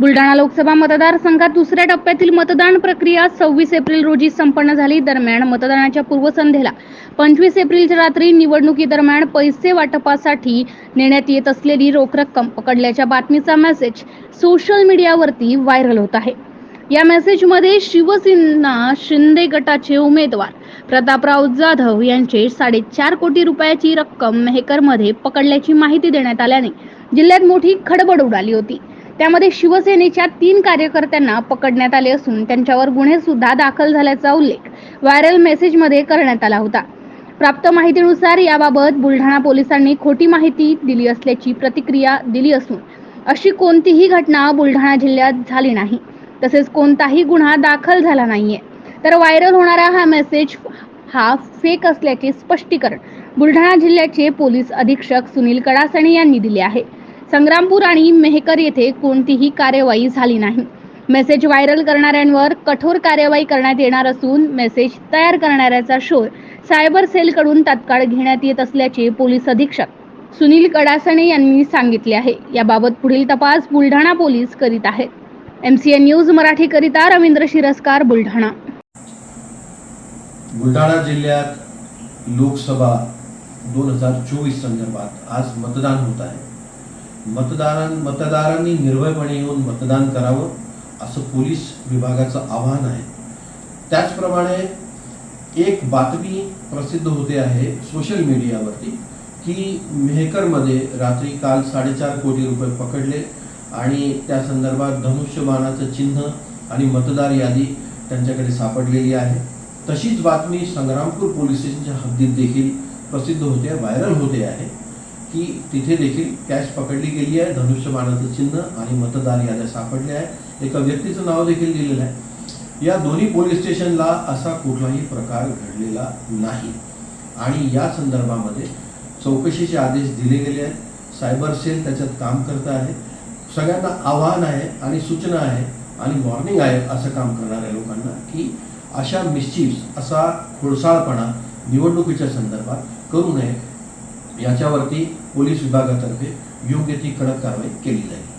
बुलढाणा लोकसभा मतदारसंघात दुसऱ्या टप्प्यातील मतदान प्रक्रिया सव्वीस एप्रिल रोजी संपन्न झाली. दरम्यान मतदानाच्या पूर्वसंध्येला पंचवीस एप्रिलच्या रात्री निवडणुकीदरम्यान पैसे वाटपासाठी नेण्यात येत असलेली रोख रक्कम पकडल्याच्या बातमीचा मेसेज सोशल मीडियावरती व्हायरल होत आहे. या मेसेजमध्ये शिवसेना शिंदे गटाचे उमेदवार प्रतापराव जाधव यांचे साडेचार कोटी रुपयाची रक्कम मेहकरमध्ये पकडल्याची माहिती देण्यात आल्याने जिल्ह्यात मोठी खडबड उडाली होती. त्यामध्ये शिवसेनेच्या तीन कार्यकर्त्यांना पकडण्यात आले असून त्यांच्यावर गुन्हे सुद्धा दाखल झाल्याचा उल्लेख व्हायरल मेसेजमध्ये करण्यात आला होता. प्राप्त माहितीनुसार याबाबत बुलढाणा पोलिसांनी खोटी माहिती दिली असल्याची प्रतिक्रिया दिली असून अशी कोणतीही घटना बुलढाणा जिल्ह्यात झाली नाही. तसेच कोणताही गुन्हा दाखल झाला नाहीये. तर व्हायरल होणारा हा मेसेज हा फेक असल्याचे स्पष्टीकरण बुलढाणा जिल्ह्याचे पोलीस अधीक्षक सुनील कडासणे यांनी दिले आहे. संग्रामपूर आणि मेहकर येथे कोणतीही कार्यवाही झाली नाही. मेसेज व्हायरल करणाऱ्यांवर कठोर कार्यवाही करण्यात येणार असून मेसेज तयार करणाऱ्याचा शोध सायबर सेलकडून तात्काळ घेण्यात येत असल्याचे पोलीस अधीक्षक सुनील कडासणे यांनी सांगितले आहे. याबाबत पुढील तपास बुलढाणा पोलीस करीत आहेत. एमसीएन न्यूज मराठीकरिता रवींद्र शिरस्कार बुलढाणा. बुलढाणा जिल्ह्यात लोकसभा दोन हजार चोवीस संदर्भात आज मतदान होत आहे. मतदारां मतदारांनी निर्भयपणे येऊन मतदान करावं असं पोलीस विभागाचं आव्हान आहे. त्याचप्रमाणे एक बातमी प्रसिद्ध होते आहे सोशल मीडियावरती की मेहकरमध्ये रात्री काल साडेचार कोटी रुपये पकडले आणि त्या संदर्भात धनुष्यबाणाचं चिन्ह आणि मतदार यादी त्यांच्याकडे सापडलेली आहे. तशीच बातमी संग्रामपूर पोलीस स्टेशनच्या हद्दीत देखील प्रसिद्ध होते व्हायरल होते आहे. की तिथे देखील कॅश पकडली गेली आहे धनुष्यबाणाचं चिन्ह आणि मतदान याद्या सापडल्या आहे. एका व्यक्तीचं नाव देखील दिलेलं आहे. या दोन्ही पोलीस स्टेशनला असा कुठलाही प्रकार घडलेला नाही. आणि या संदर्भामध्ये चौकशीचे आदेश दिले गेले आहेत. सायबर सेल त्याच्यात काम करत आहे. सगळ्यांना आव्हान आहे आणि सूचना आहे आणि वॉर्निंग आहे असं काम करणाऱ्या लोकांना की अशा मिस्चिव्स असा खोडसाळपणा निवडणुकीच्या संदर्भात करू नये. याच्यावरती पोलीस विभागातर्फे योग्य ती कडक कारवाई केली जाईल.